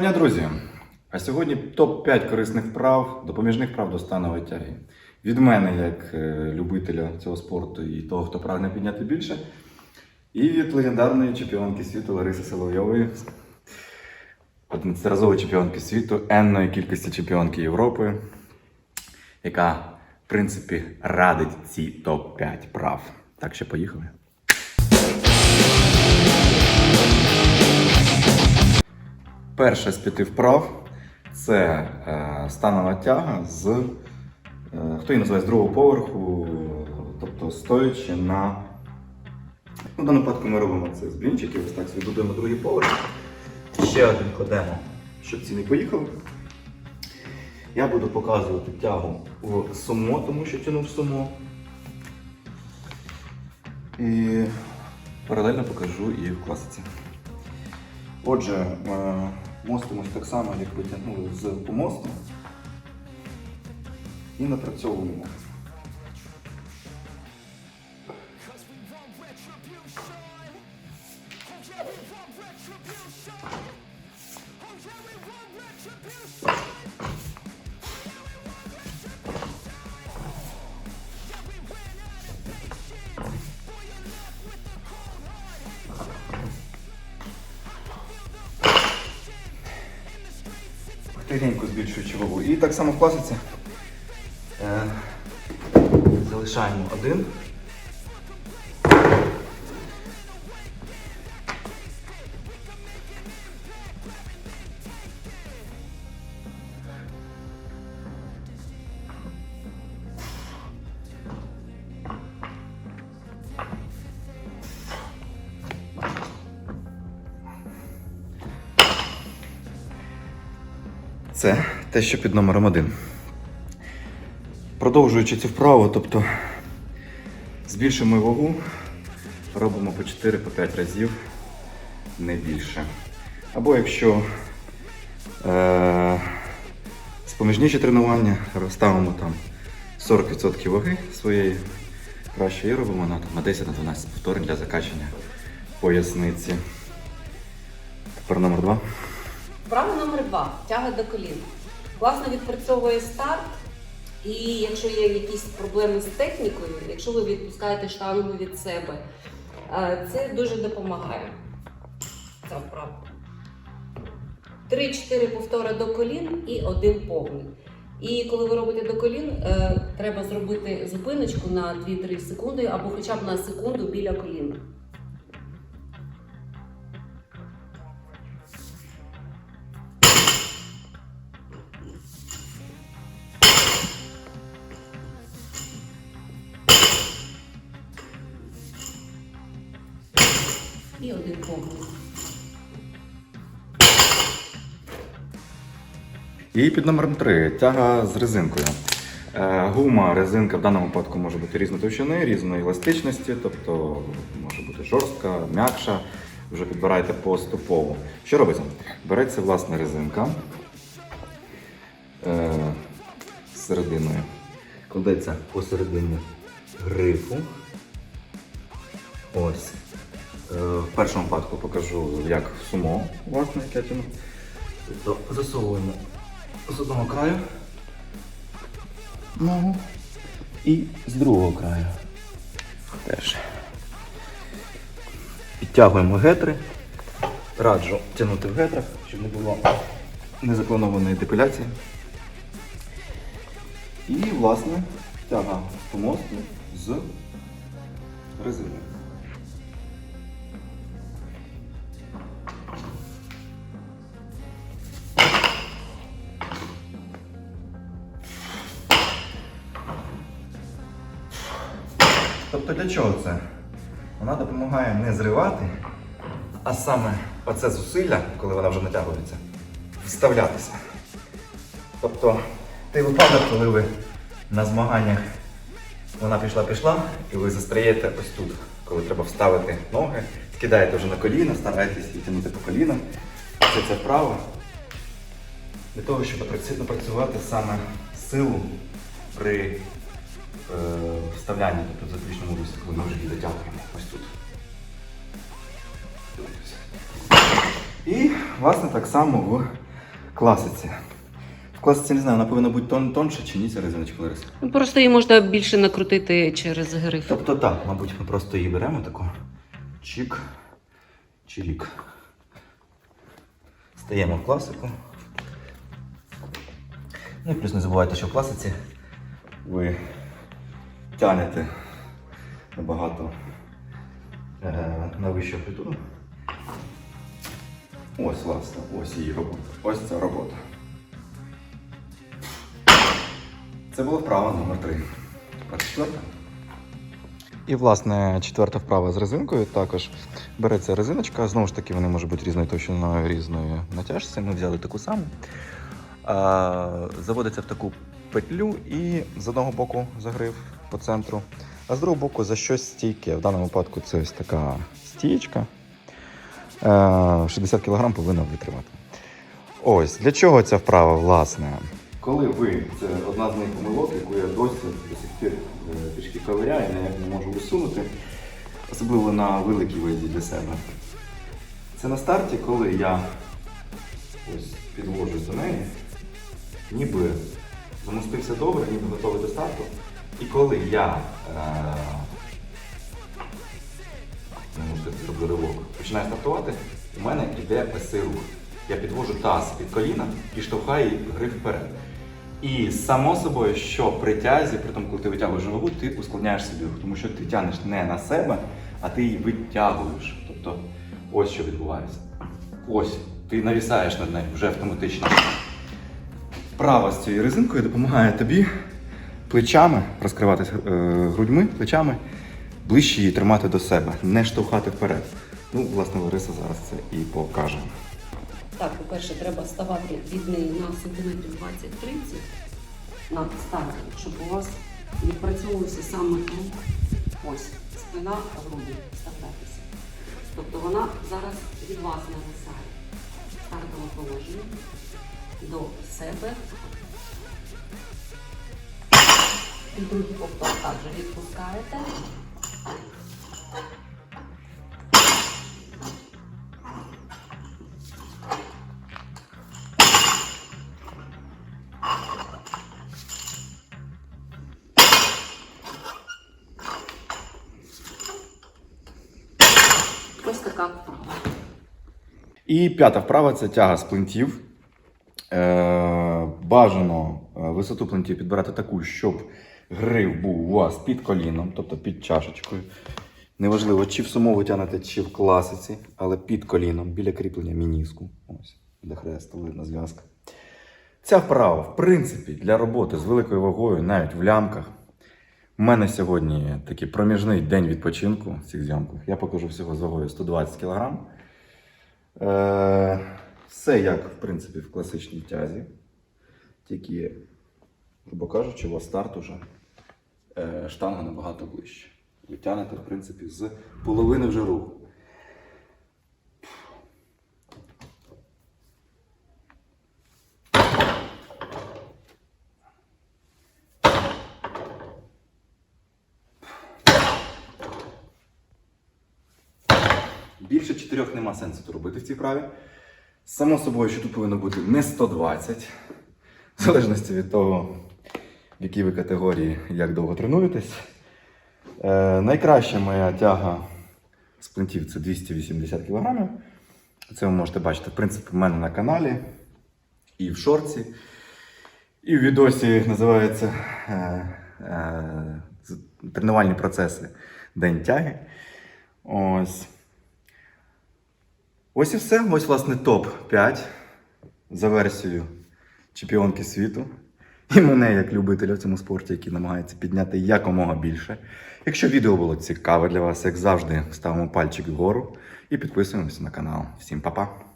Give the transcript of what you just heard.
дня, друзі! А сьогодні топ-5 корисних вправ, допоміжних вправ до станової тяги. Від мене, як е, любителя цього спорту і того, хто прагне підняти більше. І від легендарної чемпіонки світу Лариси Соловйової, 11-разової чемпіонки світу, енної кількості чемпіонки Європи, яка, в принципі, радить ці топ-5 прав. Так що поїхали. Перша з п'яти вправ це е, станова тяга з, е, хто її називає з другого поверху, тобто стоячи на. Ну, в даному випадку ми робимо це з блінчиків, ось так собі будуємо другий поверх. Ще один кладемо, щоб ці не поїхали. Я буду показувати тягу в сумо, тому що тяну в сумо. І паралельно покажу і в класиці. Отже, е, мостимось так само, як витягнули з помосту. І напрацьовуємо. Тихенько збільшуючи вагу. І так само в класиці е, залишаємо один. Це те, що під номером один. Продовжуючи цю вправу, тобто збільшуємо вагу, робимо по 4-5 разів, не більше. Або якщо е- споміжніші тренування, розставимо там 40% ваги своєї, краще і робимо на, там, на 10-12 повторень для закачання поясниці. Тепер номер два. Вправа номер два тяга до колін. Класно відпрацьовує старт. І якщо є якісь проблеми з технікою, якщо ви відпускаєте штангу від себе, е, це дуже допомагає. Ця вправа. 3-4 повтори до колін і один повний. І коли ви робите до колін, е, треба зробити зупиночку на 2-3 секунди або хоча б на секунду біля коліна. І один повний. І під номером 3 тяга з резинкою. Е, Гума, резинка в даному випадку може бути різної товщини, різної еластичності, тобто може бути жорстка, м'якша. Вже підбирайте поступово. Що робиться? Береться власна резинка е, з серединою. Кладеться посередині грифу. Ось. Е, в першому випадку покажу, як в сумо, власне, я. Тобто засовуємо з одного краю ногу і з другого краю теж. Підтягуємо гетри. Раджу тягнути в гетрах, щоб не було незапланованої депіляції. І, власне, тяга по мосту з резиною. Тобто для чого це? Вона допомагає не зривати, а саме оце зусилля, коли вона вже натягується, вставлятися. Тобто той випадок, коли ви на змаганнях вона пішла-пішла, і ви застряєте ось тут, коли треба вставити ноги, скидаєте вже на коліна, стараєтесь відтягнути по колінам. Це це вправо. Для того, щоб працювати саме силу при е, вставлянні, тобто в заключному русі, коли ми вже її дотягуємо ось тут. І, власне, так само в класиці. В класиці не знаю, вона повинна бути тон тонша чи ні, ця резиночка Лариса. Ну, Просто її можна більше накрутити через гриф. Тобто так, мабуть, ми просто її беремо таку. Чик, чирік. Стаємо в класику. Ну і плюс не забувайте, що в класиці ви тянете набагато е, на вищу амплітуду. Ось, власне, ось її робота. Ось ця робота. Це була вправа номер 3. Тепер четверта. І, власне, четверта вправа з резинкою також береться резиночка. Знову ж таки, вони можуть бути різною товщиною, різною натяжцею. Ми взяли таку саму. Заводиться в таку петлю і з одного боку загрив по центру, а з другого боку за щось стійке. В даному випадку це ось така стієчка. Е, 60 кг повинна витримати. Ось для чого ця вправа, власне? Коли ви, це одна з моїх помилок, яку я досі до сих пір е, трішки ковиряю, ніяк не можу усунути, особливо на великій вазі для себе. Це на старті, коли я ось підвожусь до неї, ніби замостився добре, ніби готовий до старту. І коли я е, не можу сказати, ривок, починаю стартувати, у мене йде ось рух. Я підвожу таз під коліна і штовхаю гриф вперед. І само собою, що при тязі, при тому, коли ти витягуєш голову, ти ускладняєш собі рух, тому що ти тягнеш не на себе, а ти її витягуєш. Тобто ось що відбувається. Ось, ти навісаєш над нею вже автоматично. Вправа з цією резинкою допомагає тобі плечами розкриватися е, грудьми, плечами, ближче її тримати до себе, не штовхати вперед. Ну, власне, Лариса зараз це і покаже. Так, по-перше, треба ставати від неї на сантиметрів 20-30 на старті, щоб у вас відпрацьовувався саме рух, ось, спина, груди вставлятися. Тобто вона зараз від вас нависає. Стартове положення до себе. І другий повтор також відпускаєте. Ось така. І п'ята вправа це тяга з плинтів. Е, бажано е, висоту плинтів підбирати таку, щоб грив був у вас під коліном, тобто під чашечкою. Неважливо, чи в сумо ви чи в класиці, але під коліном, біля кріплення мініску. Ось, для хресту видна зв'язка. Ця вправа, в принципі, для роботи з великою вагою, навіть в лямках. У мене сьогодні такий проміжний день відпочинку в цих зйомках. Я покажу всього з вагою 120 кг. Е, все як, в принципі, в класичній тязі. Тільки, грубо кажучи, у вас старт уже штанга набагато ближче. Ви тянете, в принципі, з половини вже руху. Більше чотирьох нема сенсу робити в цій праві. Само собою, що тут повинно бути не 120, в залежності від того, в якій ви категорії, як довго тренуєтесь. Е, найкраща моя тяга з плинтів це 280 кг. Це ви можете бачити, в принципі, в мене на каналі і в шорці. І в відосі називається е, е, тренувальні процеси День тяги. Ось. Ось і все. Ось, власне, топ-5 за версією чемпіонки світу. І мене як любителя в цьому спорті, який намагається підняти якомога більше. Якщо відео було цікаве для вас, як завжди, ставимо пальчик вгору і підписуємося на канал. Всім па-па!